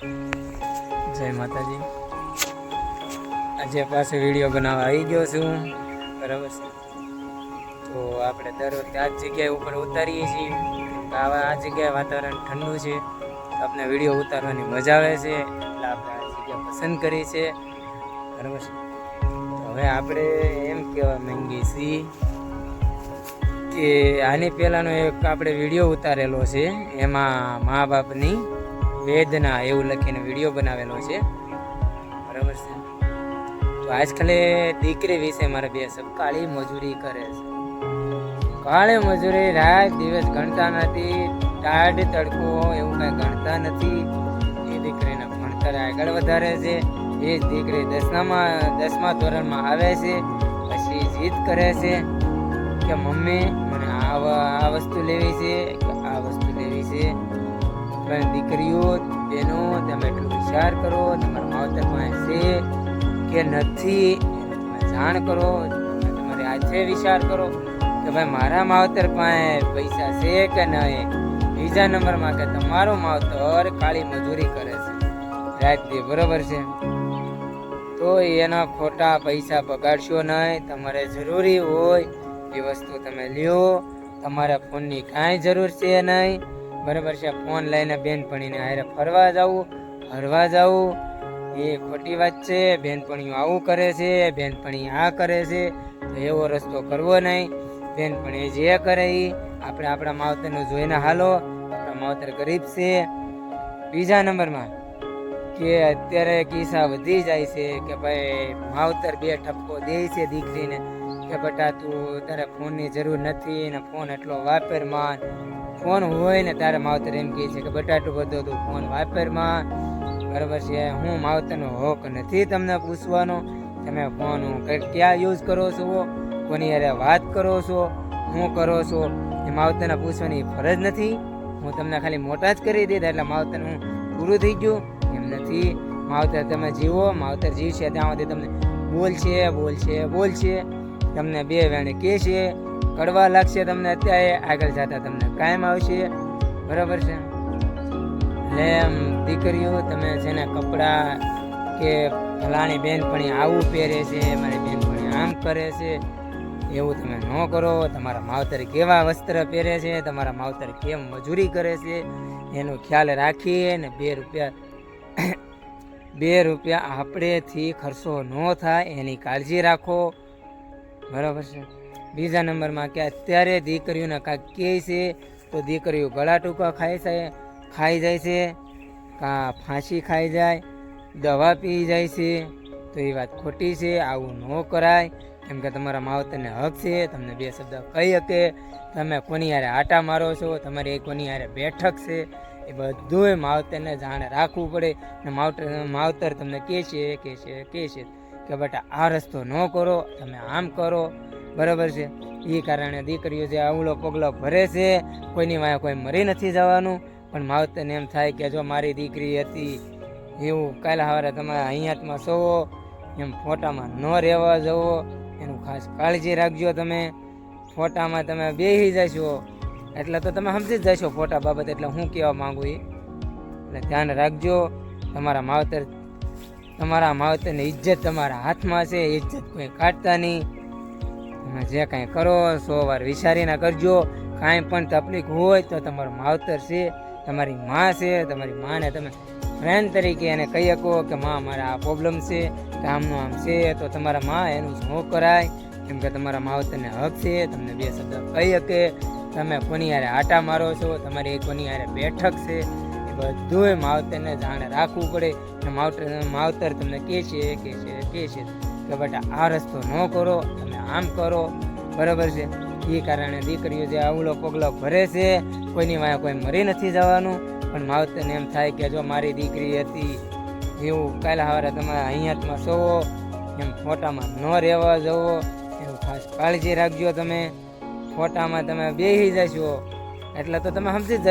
જય માતાજી. આજે પાસે વીડિયો બનાવવા આવી ગયો છું. બરાબર છે? તો આપણે દર આ જગ્યાએ ઉપર ઉતારીએ છીએ. આવા આ જગ્યાએ વાતાવરણ ઠંડુ છે. આપણે વીડિયો ઉતારવાની મજા આવે છે. એટલે આપણે આ જગ્યા પસંદ કરી છે બરાબર છે? હવે આપણે એમ કહેવા માંગીએ છીએ કે આની પહેલાંનો એક આપણે વીડિયો ઉતારેલો છે. એમાં મા બાપની વેદના એવું લખીને વીડિયો બનાવેલો છે. બરાબર છે? તો આજકાલે દીકરી વિશે મારે બે શબ્દ. કાળી મજૂરી કરે છે. કાળી મજૂરી રાત દિવસ ગણતા નથી, ટાઢ તડકો એવું કાંઈ ગણતા નથી. એ દીકરીને ભણતર આગળ વધારે છે. એ જ દીકરી દસમામાં, દસમા ધોરણમાં આવે છે. પછી જીદ કરે છે કે મમ્મી, મને આ વસ્તુ લેવી છે કે આ વસ્તુ લેવી છે. પણ દીકરીઓ તેનો તમે એટલો વિચાર કરો, તમારા માવતર પાસે છે કે નથી તમે જાણ કરો તમે તમારે આજે વિચાર કરો કે ભાઈ મારા માવતર પાસે પૈસા છે કે નહીં? બીજા નંબરમાં કે તમારો માવતર કાળી મજૂરી કરે છે. રાઈટ દી બરોબર છે. તો એના ખોટા પૈસા બગાડશો નહીં. તમારે જરૂરી હોય એ વસ્તુ તમે લ્યો. તમારા ફોનની કાંઈ જરૂર છે નહીં. બરાબર છે. ફોન લઈને બેનપણીને હારે ફરવા જવું ફરવા જવું. એ ખોટી વાત છે. બેનપણીઓ આવું કરે છે. બેનપણી આ કરે છે. તો એવો રસ્તો કરવો નહીં. બેનપણી જે કરે એ આપણે આપણા માવતરને જોઈને હાલો. આપણા માવતર ગરીબ છે. બીજા નંબરમાં કે અત્યારે કિસ્સા વધી જાય છે કે ભાઈ માવતર બે ઠપકો દે છે દીકરીને કે બટા તું તારે ફોનની જરૂર નથી ને ફોન એટલો વાપરમાં ફોન હોય ને તારે માવતર એમ કહે છે કે બટાટું બધો તું ફોન વાપરમાં બરાબર છે, હું માવતરનો હોક નથી તમને પૂછવાનો. તમે ફોન હું ક્યાં યુઝ કરો છો? કોની અરે વાત કરો છો? હું કરો છો? એ માવતરને પૂછવાની ફરજ નથી. હું તમને ખાલી મોટા જ કરી દીધા એટલે માવતર હું પૂરું થઈ ગયું. એમ નથી. માવતર તમે જીવો, માવતર જીવશે ત્યાં સુધી તમને બોલશે બોલશે બોલશે. તમને બે વેણે કહેશે કડવા લાગશે તમને અત્યારે, આગળ જતા તમને કાયમ આવશે. બરાબર છે? એટલે એમ દીકરીઓ, તમે છે ને કપડાં કે ફલાણી બેનપણી આવું પહેરે છે, મારી બેનપણી આમ કરે છે, એવું તમે ન કરો. તમારા માવતર કેવા વસ્ત્ર પહેરે છે, તમારા માવતર કેમ મજૂરી કરે છે, એનો ખ્યાલ રાખી ને બે રૂપિયા બે રૂપિયા આપણેથી ખર્ચો ન થાય, એની કાળજી રાખો. બરાબર છે. બીજા નંબરમાં કે અત્યારે દીકરીઓના કાંઈક કહે છે, તો દીકરીઓ ગળા ટૂંકા ખાય છે, ખાઈ જાય છે, કાં ફાંસી ખાઈ જાય, દવા પી જાય છે, તો એ વાત ખોટી છે, આવું ન કરાય. કેમ કે તમારા માવતરને હક છે, તમને બે શબ્દ કહી શકે. તમે કોની હારે આટા મારો છો, તમારી કોની હારે બેઠક છે, એ બધુંય માવતરને જાણે રાખવું પડે. અને માવતર માવતર તમને કહે છે કે છે, કહે છે. કે બેટા, આ રસ્તો ન કરો, તમે આમ કરો. બરાબર છે? એ કારણે દીકરીઓ જે આવલો પગલો ભરે છે, કોઈની વાંહે કોઈ મરી નથી જવાનું. પણ માવતરને એમ થાય કે જો મારી દીકરી હતી, એવું કાલે સવારે તમારે અહીંયાતમાં સોવો, એમ ફોટામાં ન રહેવા જવો. એનું ખાસ કાળજી રાખજો તમે. ફોટામાં તમે બેસી જશો. એટલે તો તમે સમજી જ જશો ફોટા બાબત. એટલે હું કહેવા માગું એ એટલે ધ્યાન રાખજો. તમારા માવતર તમારા માવતરની ઇજ્જત તમારા હાથમાં છે, ઇજ્જત કોઈ કાઢતા નહીં. જે કાંઈ કરો સો વાર વિચારીને કરજો. કાંઈ પણ તકલીફ હોય તો તમારું માવતર છે, તમારી માં છે, તમારી માને તમે ફ્રેન્ડ તરીકે એને કહી શકો કે માં, મારે આ પ્રોબ્લેમ છે કામનું આમ છે, તો તમારા માં એનું શું કરાય. કેમ કે તમારા માવતરને હક છે, તમને બે શબ્દ કહી શકે. તમે કોની હારે આટા મારો છો, તમારી કોની હારે બેઠક છે એ બધુંય માવતરને જાણે રાખવું પડે માવતર માવતર તમને કહે છે કે છે, કહે છે કે બેટા આ રસ્તો ન કરો, તમે આમ કરો. બરાબર છે? એ કારણે દીકરીઓ જે આવલો પગલો ભરે છે, કોઈની વાંહે કોઈ મરી નથી જવાનું. પણ માવતરને એમ થાય કે જો મારી દીકરી હતી, એવું કાલે સવારે તમારે અહીંયાતમાં સોવો, એમ ફોટામાં ન રહેવા જવો, એવું ખાસ કાળજી રાખજો તમે. ફોટામાં તમે બેસી જશો. એટલે તો તમે સમજી જ